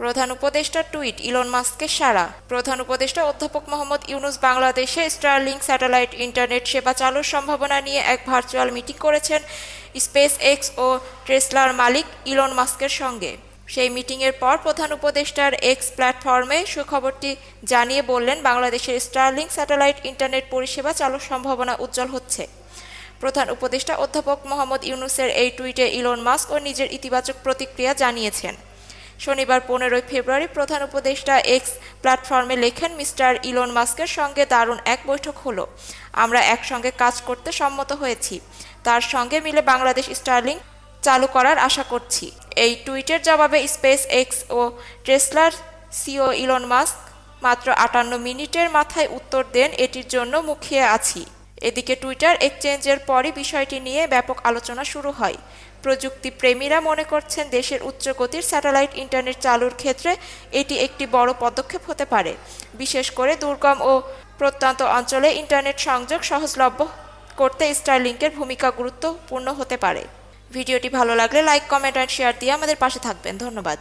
প্রধান উপদেষ্টা tweet Elon মাস্কের সারা প্রধান উপদেষ্টা অধ্যাপক মোহাম্মদ ইউনুস বাংলাদেশে স্টারলিংক স্যাটেলাইট ইন্টারনেট সেবা চালুর সম্ভাবনা নিয়ে এক ভার্চুয়াল মিটিং করেছেন স্পেস এক্স ও টেসলার মালিক ইলন মাস্কের সঙ্গে। সেই মিটিংয়ের পর প্রধান উপদেষ্টার এক্স প্ল্যাটফর্মে সুখবরটি জানিয়ে বললেন, বাংলাদেশের স্টারলিংক স্যাটেলাইট ইন্টারনেট পরিষেবা চালুর সম্ভাবনা উজ্জ্বল হচ্ছে। প্রধান উপদেষ্টা অধ্যাপক মোহাম্মদ ইউনুসের এই টুইটে ইলন মাস্ক ও নিজের ইতিবাচক প্রতিক্রিয়া জানিয়েছেন। শনিবার পনেরোই ফেব্রুয়ারি প্রধান উপদেষ্টা এক্স প্ল্যাটফর্মে লেখেন, মিস্টার ইলন মাস্কের সঙ্গে দারুণ এক বৈঠক হলো। আমরা একসঙ্গে কাজ করতে সম্মত হয়েছি। তার সঙ্গে মিলে বাংলাদেশ স্টার্লিং চালু করার আশা করছি। এই টুইটের জবাবে স্পেস এক্স ও টেসলার সিও ইলন মাস্ক মাত্র আটান্ন মিনিটের মাথায় উত্তর দেন, এটির জন্য মুখিয়ে আছি। এদিকে টুইটার এক্সচেঞ্জের পরই বিষয়টি নিয়ে ব্যাপক আলোচনা শুরু হয়। প্রযুক্তি প্রেমীরা মনে করছেন দেশের উচ্চগতির স্যাটেলাইট ইন্টারনেট চালুর ক্ষেত্রে এটি একটি বড় পদক্ষেপ হতে পারে। বিশেষ করে দুর্গম ও প্রত্যন্ত অঞ্চলে ইন্টারনেট সংযোগ সহজলভ্য করতে স্টারলিংকের ভূমিকা গুরুত্বপূর্ণ হতে পারে। ভিডিওটি ভালো লাগলে লাইক, কমেন্ট, অ্যান্ড শেয়ার দিয়ে আমাদের পাশে থাকবেন। ধন্যবাদ।